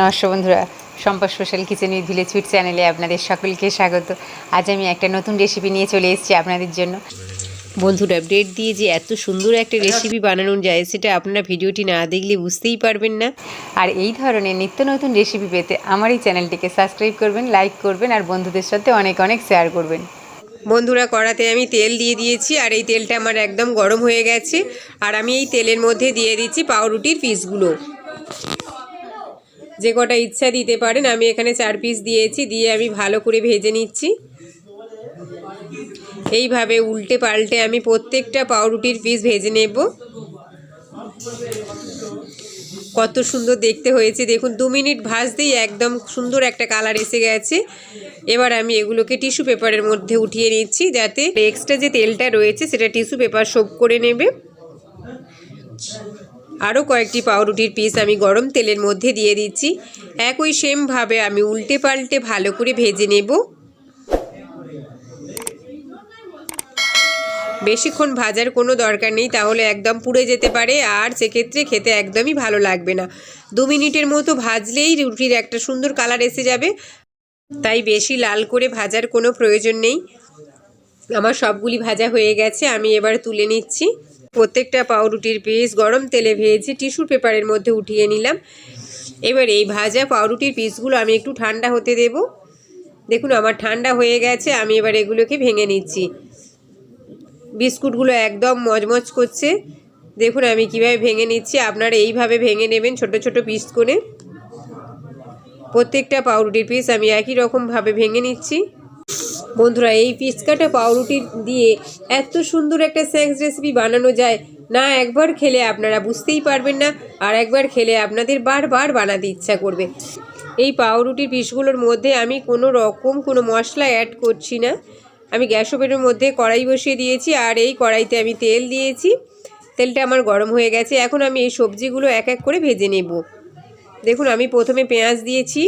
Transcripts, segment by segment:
নমস্কার বন্ধুরা Sampa special kitchen with village food চ্যানেলে আপনাদের সকলকে স্বাগত। আজ আমি একটা নতুন রেসিপি নিয়ে চলে এসেছি আপনাদের জন্য। বন্ধুরা ব্রেড দিয়ে যে এত সুন্দর একটা রেসিপি বানানো যায়, সেটা আপনারা ভিডিওটি না দেখলে বুঝতেই পারবেন না। আর এই ধরনের নিত্য নতুন রেসিপি পেতে আমার এই চ্যানেলটিকে সাবস্ক্রাইব করবেন লাইক করবেন, আর বন্ধুদের সাথে অনেক অনেক শেয়ার করবেন। বন্ধুরা, কড়াতে আমি তেল দিয়ে দিয়েছি, আর এই তেলটা আমার একদম গরম হয়ে গেছে। আর আমি এই তেলের মধ্যে দিয়ে দিচ্ছি পাউরুটির পিসগুলো যে কটা ইচ্ছা দিতে পারেন, আমি এখানে চার পিস দিয়েছি, দিয়ে আমি ভালো করে ভেজে নিচ্ছি। এইভাবে উল্টে পাল্টে আমি প্রত্যেকটা পাউরুটির পিস ভেজে নেব। কত সুন্দর দেখতে হয়েছে। দেখুন, দু মিনিট ভাজতেই একদম সুন্দর একটা কালার এসে গেছে। এবার আমি এগুলোকে টিস্যু পেপারের মধ্যে উঠিয়ে নিচ্ছি, যাতে এক্সট্রা যে তেলটা রয়েছে, সেটা টিস্যু পেপার সোপ করে নেবে। আরও কয়েকটি পাউরুটির পিস আমি গরম তেলের মধ্যে দিয়ে দিচ্ছি। একই সেমভাবে আমি উল্টে পাল্টে ভালো করে ভেজে নেব। বেশিক্ষণ ভাজার কোনো দরকার নেই, তাহলে একদম পুড়ে যেতে পারে, আর সেক্ষেত্রে খেতে একদমই ভালো লাগবে না। দু মিনিটের মতো ভাজলেই রুটির একটা সুন্দর কালার এসে যাবে। তাই বেশি লাল করে ভাজার কোনো প্রয়োজন নেই। আমার সবগুলি ভাজা হয়ে গেছে, আমি এবার তুলে নিচ্ছি। প্রত্যেকটা পাউরুটির পিস গরম তেলে ভেজে টিস্যু পেপারের মধ্যে উঠিয়ে নিলাম। এবার এই ভাজা পাউরুটির পিসগুলো আমি একটু ঠান্ডা হতে দেব। দেখুন, আমার ঠান্ডা হয়ে গেছে, আমি এবার এগুলোকে ভেঙে নিচ্ছি। বিস্কুটগুলো একদম মজমজ করছে। দেখুন, আমি কীভাবে ভেঙে নিচ্ছি, আপনারা এইভাবে ভেঙে নেবেন ছোট ছোট পিস করে। প্রত্যেকটা পাউরুটির পিস আমি একই রকমভাবে ভেঙে নিচ্ছি। বন্ধুরা, এই পিস কাটা পাউরুটি দিয়ে এত সুন্দর একটা স্ন্যাক্স রেসিপি বানানো যায়। না, একবার খেলে আপনারা বুঝতেই পারবেন না, আর একবার খেলে আপনাদের বারবার বানাতে ইচ্ছা করবে। এই পাউরুটির পিসগুলোর মধ্যে আমি কোনো রকম কোনো মশলা অ্যাড করছি না। আমি গ্যাস ওভেনের মধ্যে কড়াই বসিয়ে দিয়েছি, আর এই কড়াইতে আমি তেল দিয়েছি। তেলটা আমার গরম হয়ে গেছে, এখন আমি এই সবজিগুলো এক এক করে ভেজে নেব। দেখুন, আমি প্রথমে পেঁয়াজ দিয়েছি,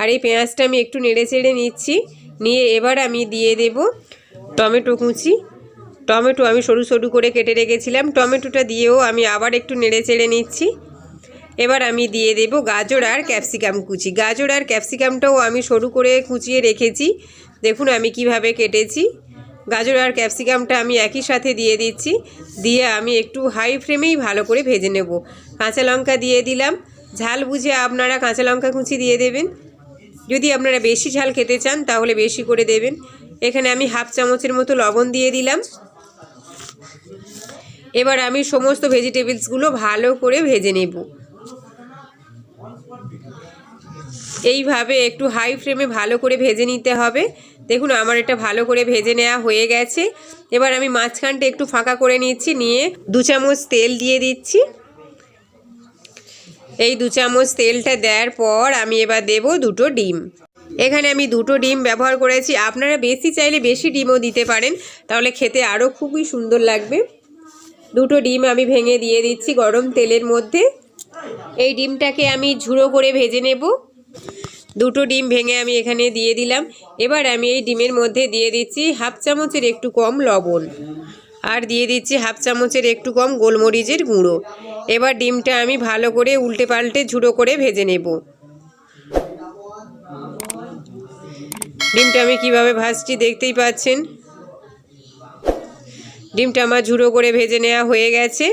আর এই পেঁয়াজটা আমি একটু নেড়ে চেড়ে নিচ্ছি। নিয়ে এবার আমি দিয়ে দেব টমেটো কুচি। টমেটো আমি সরু সরু করে কেটে রেখেছিলাম। টমেটোটা দিয়েও আমি আবার একটু নেড়ে চেড়ে নিচ্ছি। এবার আমি দিয়ে দেব গাজর আর ক্যাপসিকাম কুচি। গাজর আর ক্যাপসিকামটাও আমি সরু করে কুচিয়ে রেখেছি। দেখুন আমি কীভাবে কেটেছি। গাজর আর ক্যাপসিকামটা আমি একই সাথে দিয়ে দিচ্ছি। দিয়ে আমি একটু হাই ফ্লেমেই ভালো করে ভেজে নেব। কাঁচা লঙ্কা দিয়ে দিলাম। ঝাল বুঝে আপনারা কাঁচা লঙ্কা কুচি দিয়ে দেবেন। যদি আপনারা বেশি ঝাল খেতে চান, তাহলে বেশি করে দেবেন। এখানে আমি হাফ চামচের মতো লবণ দিয়ে দিলাম। এবার আমি সমস্ত ভেজিটেবলসগুলো ভালো করে ভেজে নেব। এইভাবে একটু হাই ফ্লেমে ভালো করে ভেজে নিতে হবে। দেখুন, আমার এটা ভালো করে ভেজে নেওয়া হয়ে গেছে। এবার আমি মাঝখানটা একটু ফাঁকা করে নিচ্ছি, নিয়ে দু চামচ তেল দিয়ে দিচ্ছি। এই দু চামচ তেলটা দেওয়ার পর আমি এবার দেব দুটো ডিম। এখানে আমি দুটো ডিম ব্যবহার করেছি। আপনারা বেশি চাইলে বেশি ডিমও দিতে পারেন। তাহলে খেতে আরও খুবই সুন্দর লাগবে। দুটো ডিম আমি ভেঙে দিয়ে দিচ্ছি গরম তেলের মধ্যে। এই ডিমটাকে আমি ঝুড়ো করে ভেজে নেব। দুটো ডিম ভেঙে আমি এখানে দিয়ে দিলাম। এবার আমি এই ডিমের মধ্যে দিয়ে দিচ্ছি হাফ চামচের একটু কম লবণ। আর দিয়ে দিচ্ছি হাফ চামচের একটু কম গোলমরিচের গুঁড়ো। এবার ডিমটা আমি ভালো করে উল্টে পাল্টে ঝুড়ো করে ভেজে নেব। ডিমটা আমি কীভাবে ভাজছি দেখতেই পাচ্ছেন? ডিমটা আমার ঝুড়ো করে ভেজে নেওয়া হয়ে গেছে।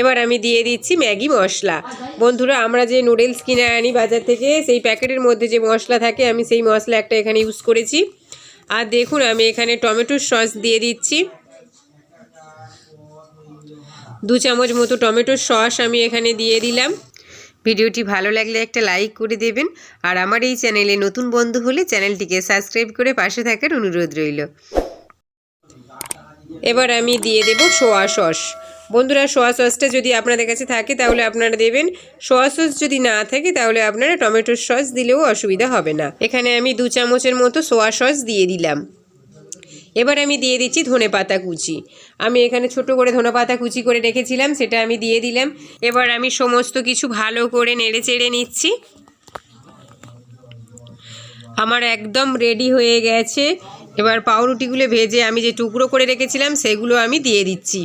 এবার আমি দিয়ে দিচ্ছি ম্যাগি মশলা। বন্ধুরা, আমরা যে নুডলস কিনে আনি বাজার থেকে, সেই প্যাকেটের মধ্যে যে মশলা থাকে, আমি সেই মশলা একটা এখানে ইউজ করেছি। আর দেখুন, আমি এখানে টমেটোর সস দিয়ে দিচ্ছি। দু চামচ মতো টমেটোর সস আমি এখানে দিয়ে দিলাম। ভিডিওটি ভালো লাগলে একটা লাইক করে দেবেন। আর আমার এই চ্যানেলে নতুন বন্ধু হলে চ্যানেলটিকে সাবস্ক্রাইব করে পাশে থাকার অনুরোধ রইল। এবার আমি দিয়ে দেব সোয়া সস। বন্ধুরা সোয়া সসটা যদি আপনাদের কাছে থাকে, তাহলে আপনারা দেবেন। সোয়া সস যদি না থাকে, তাহলে আপনারা টমেটোর সস দিলেও অসুবিধা হবে না। এখানে আমি দু চামচের মতো সোয়া সস দিয়ে দিলাম। এবার আমি দিয়ে দিচ্ছি ধনে পাতা কুচি। আমি এখানে ছোট করে ধনে পাতা কুচি করে রেখেছিলাম, সেটা আমি দিয়ে দিলাম। এবার আমি সমস্ত কিছু ভালো করে নেড়ে চেড়ে নিচ্ছি। আমার একদম রেডি হয়ে গেছে। এবার পাউরুটিগুলো ভেজে আমি যে টুকরো করে রেখেছিলাম, সেগুলো আমি দিয়ে দিচ্ছি।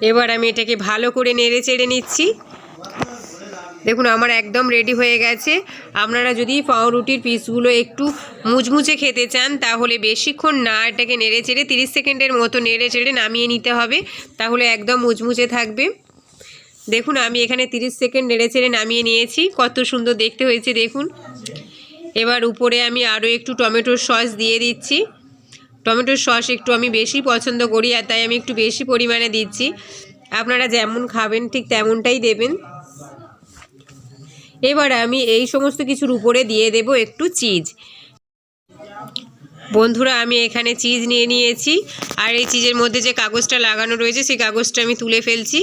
এবার আমি এটাকে ভালো করে নেড়ে চেড়ে নিচ্ছি। দেখুন, আমার একদম রেডি হয়ে গেছে। আপনারা যদি পাউরুটির পিসগুলো একটু মুচমুচে খেতে চান, তাহলে বেশিক্ষণ না এটাকে নেড়ে চেড়ে তিরিশ সেকেন্ডের মতো নেড়ে চেড়ে নামিয়ে নিতে হবে। তাহলে একদম মুচমুচে থাকবে। দেখুন, আমি এখানে তিরিশ সেকেন্ড নেড়ে চেড়ে নামিয়ে নিয়েছি। কত সুন্দর দেখতে হয়েছে, দেখুন। এবার উপরে আমি আরও একটু টমেটোর সস দিয়ে দিচ্ছি। টমেটোর সস একটু আমি বেশি পছন্দ করি আর তাই আমি একটু বেশি পরিমাণে দিচ্ছি। আপনারা যেমন খাবেন ঠিক তেমনটাই দেবেন। এবার আমি এই সমস্ত কিছুর উপরে দিয়ে দেব একটু চিজ। বন্ধুরা, আমি এখানে চিজ নিয়ে নিয়েছি আর এই চিজের মধ্যে যে কাগজটা লাগানো রয়েছে সেই কাগজটা আমি তুলে ফেলছি।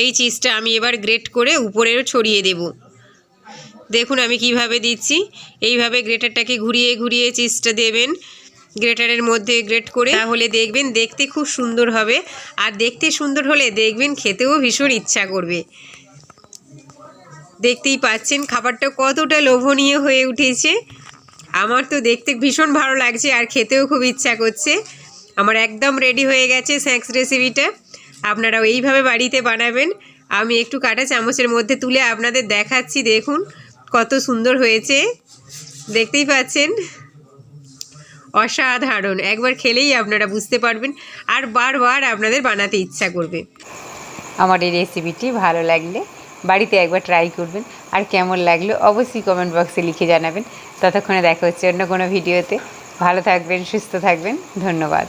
এই চিজটা আমি এবার গ্রেট করে উপরে ছড়িয়ে দেব। দেখুন আমি কীভাবে দিচ্ছি। এইভাবে গ্রেটারটাকে ঘুরিয়ে ঘুরিয়ে চিজটা দেবেন। গ্রেটারের মধ্যে গ্রেট করে, তাহলে দেখবেন দেখতে খুব সুন্দর হবে। আর দেখতে সুন্দর হলে দেখবেন খেতেও ভীষণ ইচ্ছা করবে। দেখতেই পাচ্ছেন খাবারটা কতটা লোভনীয় হয়ে উঠেছে। আমার তো দেখতে ভীষণ ভালো লাগছে আর খেতেও খুব ইচ্ছা করছে। আমার একদম রেডি হয়ে গেছে স্ন্যাক্স রেসিপিটা আপনারাও এইভাবে বাড়িতে বানাবেন। আমি একটু কাটা চামচের মধ্যে তুলে আপনাদের দেখাচ্ছি, দেখুন কত সুন্দর হয়েছে। দেখতেই পাচ্ছেন। অসাধারণ। একবার খেলেই আপনারা বুঝতে পারবেন আর বারবার আপনাদের বানাতে ইচ্ছা করবে। আমার এই রেসিপিটি ভালো লাগলে বাড়িতে একবার ট্রাই করবেন। আর কেমন লাগল অবশ্যই কমেন্ট বক্সে লিখে জানাবেন। ততক্ষণে দেখা হচ্ছে অন্য কোনো ভিডিওতে ভালো থাকবেন, সুস্থ থাকবেন। ধন্যবাদ।